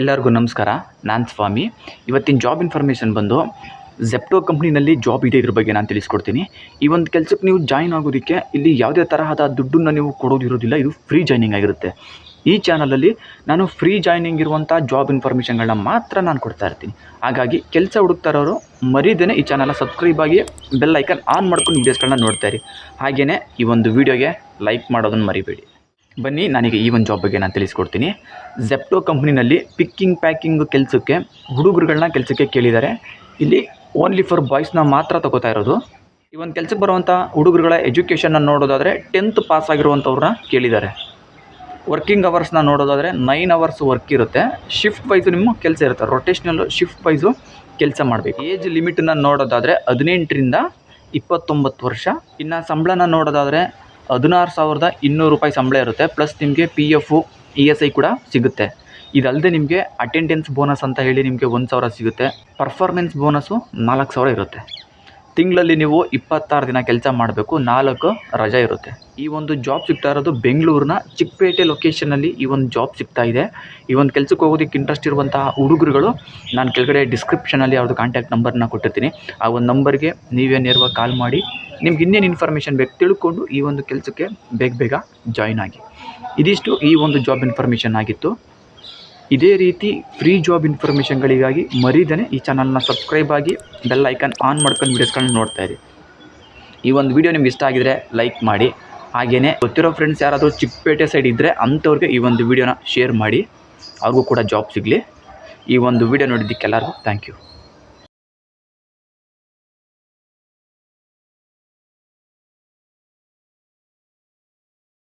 ಎಲ್ಲರಿಗೂ ನಮಸ್ಕಾರ. ನಾನು ಸ್ವಾಮಿ. ಇವತ್ತಿನ ಜಾಬ್ ಇನ್ಫಾರ್ಮೇಷನ್ ಬಂದು ಜೆಪ್ಟೋ ಕಂಪ್ನಿನಲ್ಲಿ ಜಾಬ್ ಇದೆ ಇದ್ರ ಬಗ್ಗೆ ನಾನು ತಿಳಿಸ್ಕೊಡ್ತೀನಿ. ಈ ಒಂದು ಕೆಲಸಕ್ಕೆ ನೀವು ಜಾಯ್ನ್ ಆಗೋದಕ್ಕೆ ಇಲ್ಲಿ ಯಾವುದೇ ತರಹದ ದುಡ್ಡನ್ನು ನೀವು ಕೊಡೋದಿರೋದಿಲ್ಲ ಇದು ಫ್ರೀ ಜಾಯ್ನಿಂಗ್ ಆಗಿರುತ್ತೆ. ಈ ಚಾನಲಲ್ಲಿ ನಾನು ಫ್ರೀ ಜಾಯ್ನಿಂಗ್ ಇರುವಂಥ ಜಾಬ್ ಇನ್ಫಾರ್ಮೇಷನ್ಗಳನ್ನ ಮಾತ್ರ ನಾನು ಕೊಡ್ತಾ ಇರ್ತೀನಿ. ಹಾಗಾಗಿ ಕೆಲಸ ಹುಡುಕ್ತಾ ಇರೋರು ಮರೀದೇನೆ ಈ ಚಾನಲ್ನ ಸಬ್ಸ್ಕ್ರೈಬ್ ಆಗಿ ಬೆಲ್ ಐಕನ್ ಆನ್ ಮಾಡ್ಕೊಂಡು ವೀಡಿಯೋಸ್ಗಳನ್ನ ನೋಡ್ತಾ ಇರಿ. ಹಾಗೆಯೇ ಈ ಒಂದು ವೀಡಿಯೋಗೆ ಲೈಕ್ ಮಾಡೋದನ್ನು ಮರಿಬೇಡಿ. ಬನ್ನಿ, ನನಗೆ ಈ ಒಂದು ಜಾಬ್ ಬಗ್ಗೆ ನಾನು ತಿಳಿಸ್ಕೊಡ್ತೀನಿ. ಜೆಪ್ಟೋ ಕಂಪ್ನಿನಲ್ಲಿ ಪಿಕ್ಕಿಂಗ್ ಪ್ಯಾಕಿಂಗ್ ಕೆಲಸಕ್ಕೆ ಹುಡುಗರುಗಳನ್ನ ಕೆಲಸಕ್ಕೆ ಕೇಳಿದ್ದಾರೆ. ಇಲ್ಲಿ ಓನ್ಲಿ ಫಾರ್ ಬಾಯ್ಸ್ನ ಮಾತ್ರ ತಗೋತಾ ಇರೋದು. ಈ ಒಂದು ಕೆಲಸಕ್ಕೆ ಬರುವಂಥ ಹುಡುಗರುಗಳ ಎಜುಕೇಷನ್ನ ನೋಡೋದಾದರೆ ಟೆಂತ್ ಪಾಸ್ ಆಗಿರುವಂಥವ್ರನ್ನ ಕೇಳಿದ್ದಾರೆ. ವರ್ಕಿಂಗ್ ಅವರ್ಸ್ನ ನೋಡೋದಾದರೆ ನೈನ್ ಅವರ್ಸ್ ವರ್ಕ್ ಇರುತ್ತೆ. ಶಿಫ್ಟ್ ವೈಸು ನಿಮ್ಮ ಕೆಲಸ ಇರುತ್ತೆ. ರೊಟೇಷ್ನಲ್ಲು ಶಿಫ್ಟ್ ವೈಸು ಕೆಲಸ ಮಾಡಬೇಕು. ಏಜ್ ಲಿಮಿಟನ್ನ ನೋಡೋದಾದರೆ ಹದಿನೆಂಟರಿಂದ ಇಪ್ಪತ್ತೊಂಬತ್ತು ವರ್ಷ. ಇನ್ನು ಸಂಬಳನ ನೋಡೋದಾದರೆ ಹದಿನಾರು ಸಾವಿರದ ಇನ್ನೂರು ರೂಪಾಯಿ ಸಂಬಳ ಇರುತ್ತೆ. ಪ್ಲಸ್ ನಿಮಗೆ P F E S I ಕೂಡ ಸಿಗುತ್ತೆ. ಇದಲ್ಲದೆ ನಿಮಗೆ ಅಟೆಂಡೆನ್ಸ್ ಬೋನಸ್ ಅಂತ ಹೇಳಿ ನಿಮಗೆ ಒಂದು ಸಾವಿರ ಸಿಗುತ್ತೆ. ಪರ್ಫಾರ್ಮೆನ್ಸ್ ಬೋನಸ್ಸು ನಾಲ್ಕು ಸಾವಿರ ಇರುತ್ತೆ. ತಿಂಗಳಲ್ಲಿ ನೀವು ಇಪ್ಪತ್ತಾರು ದಿನ ಕೆಲಸ ಮಾಡಬೇಕು, ನಾಲ್ಕು ರಜೆ ಇರುತ್ತೆ. ಈ ಒಂದು ಜಾಬ್ ಸಿಗ್ತಾ ಇರೋದು ಬೆಂಗಳೂರಿನ ಚಿಕ್ಕಪೇಟೆ ಲೊಕೇಶನಲ್ಲಿ ಈ ಒಂದು ಜಾಬ್ ಸಿಗ್ತಾ ಇದೆ. ಈ ಒಂದು ಕೆಲಸಕ್ಕೆ ಹೋಗೋದಕ್ಕೆ ಇಂಟ್ರೆಸ್ಟ್ ಇರುವಂತಹ ಹುಡುಗರುಗಳು, ನಾನು ಕೆಳಗಡೆ ಡಿಸ್ಕ್ರಿಪ್ಷನಲ್ಲಿ ಅವ್ರದ್ದು ಕಾಂಟ್ಯಾಕ್ಟ್ ನಂಬರ್ನ ಕೊಟ್ಟಿರ್ತೀನಿ. ಆ ಒಂದು ನಂಬರ್ಗೆ ನೀವೇ ನೇರವಾಗಿ ಕಾಲ್ ಮಾಡಿ, ನಿಮ್ಗೆ ಇನ್ನೇನು ಇನ್ಫಾರ್ಮೇಷನ್ ಬೇಕು ತಿಳ್ಕೊಂಡು ಈ ಒಂದು ಕೆಲಸಕ್ಕೆ ಬೇಗ ಬೇಗ ಜಾಯ್ನ್ ಆಗಿ. ಇದಿಷ್ಟು ಈ ಒಂದು ಜಾಬ್ ಇನ್ಫಾರ್ಮೇಷನ್ ಆಗಿತ್ತು. ಇದೇ ರೀತಿ ಫ್ರೀ ಜಾಬ್ ಇನ್ಫಾರ್ಮೇಷನ್ಗಳಿಗಾಗಿ ಮರೀದನೇ ಈ ಚಾನಲ್ನ ಸಬ್ಸ್ಕ್ರೈಬ್ ಆಗಿ ಬೆಲ್ ಐಕನ್ ಆನ್ ಮಾಡ್ಕೊಂಡು ವೀಡಿಯೋಸ್ಗಳನ್ನ ನೋಡ್ತಾ ಇರಿ. ಈ ಒಂದು ವಿಡಿಯೋ ನಿಮ್ಗೆ ಇಷ್ಟ ಆಗಿದರೆ ಲೈಕ್ ಮಾಡಿ. ಹಾಗೆಯೇ ಗೊತ್ತಿರೋ ಫ್ರೆಂಡ್ಸ್ ಯಾರಾದರೂ ಚಿಕ್ಕಪೇಟೆ ಸೈಡ್ ಇದ್ದರೆ ಅಂಥವ್ರಿಗೆ ಈ ಒಂದು ವಿಡಿಯೋನ ಶೇರ್ ಮಾಡಿ. ಅವ್ರಿಗೂ ಕೂಡ ಜಾಬ್ ಸಿಗಲಿ. ಈ ಒಂದು ವಿಡಿಯೋ ನೋಡಿದ್ದಕ್ಕೆಲ್ಲರಿಗೂ ಥ್ಯಾಂಕ್ ಯು